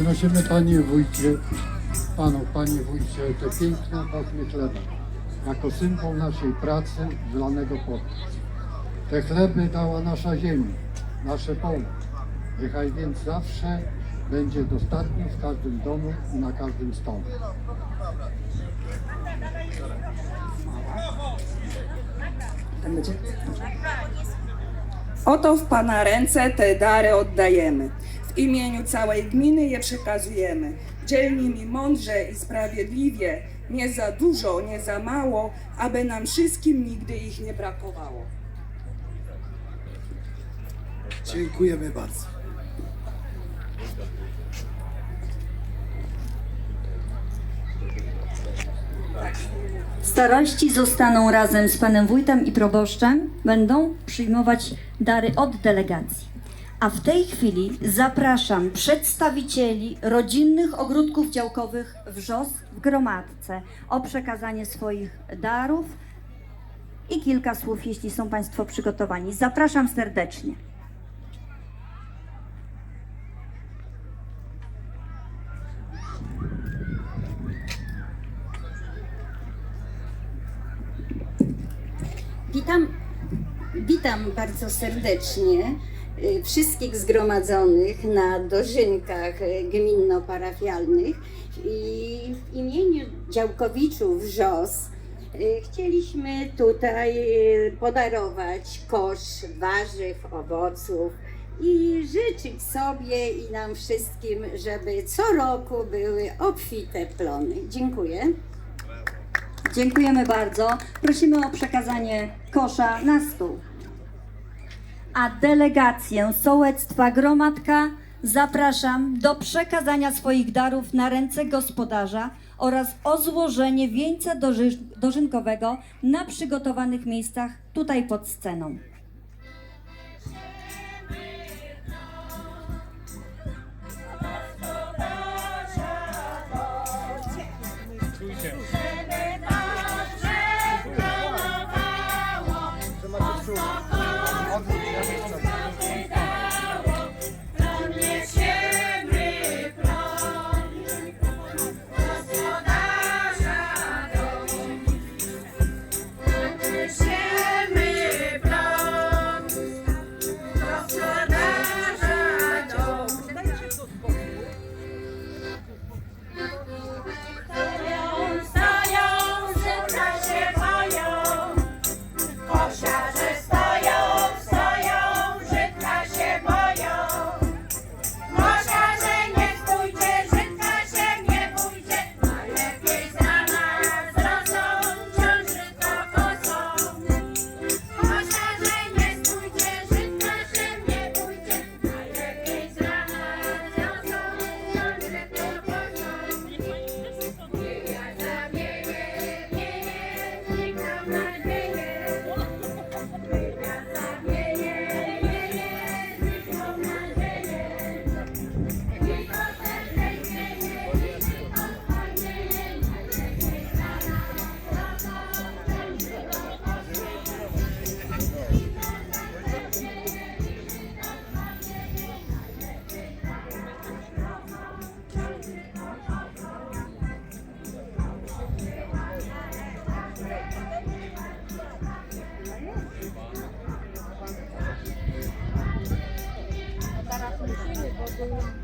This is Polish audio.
Przynosimy Panie Wójcie, Panu, Panie Wójcie, te piękne pasmy chleba, jako symbol naszej pracy zlanego potu. Te chleby dała nasza ziemia, nasze pole. Niechaj więc zawsze będzie dostatni w każdym domu i na każdym stole. Oto w Pana ręce te dary oddajemy. W imieniu całej gminy je przekazujemy. Dzielni mi mądrze i sprawiedliwie, nie za dużo, nie za mało, aby nam wszystkim nigdy ich nie brakowało. Dziękujemy bardzo. Starości zostaną razem z panem wójtem i proboszczem, będą przyjmować dary od delegacji. A w tej chwili zapraszam przedstawicieli rodzinnych ogródków działkowych WRZOS w Gromadce o przekazanie swoich darów i kilka słów, jeśli są Państwo przygotowani. Zapraszam serdecznie. Witam, witam bardzo serdecznie wszystkich zgromadzonych na dożynkach y, gminno-parafialnych i w imieniu działkowiczów WRZOS y, chcieliśmy tutaj y, podarować kosz warzyw, owoców i życzyć sobie i nam wszystkim, żeby co roku były obfite plony. Dziękuję. Dziękujemy bardzo. Prosimy o przekazanie kosza na stół. A delegację sołectwa Gromadka zapraszam do przekazania swoich darów na ręce gospodarza oraz o złożenie wieńca doży- dożynkowego na przygotowanych miejscach tutaj pod sceną. Yeah. 私も。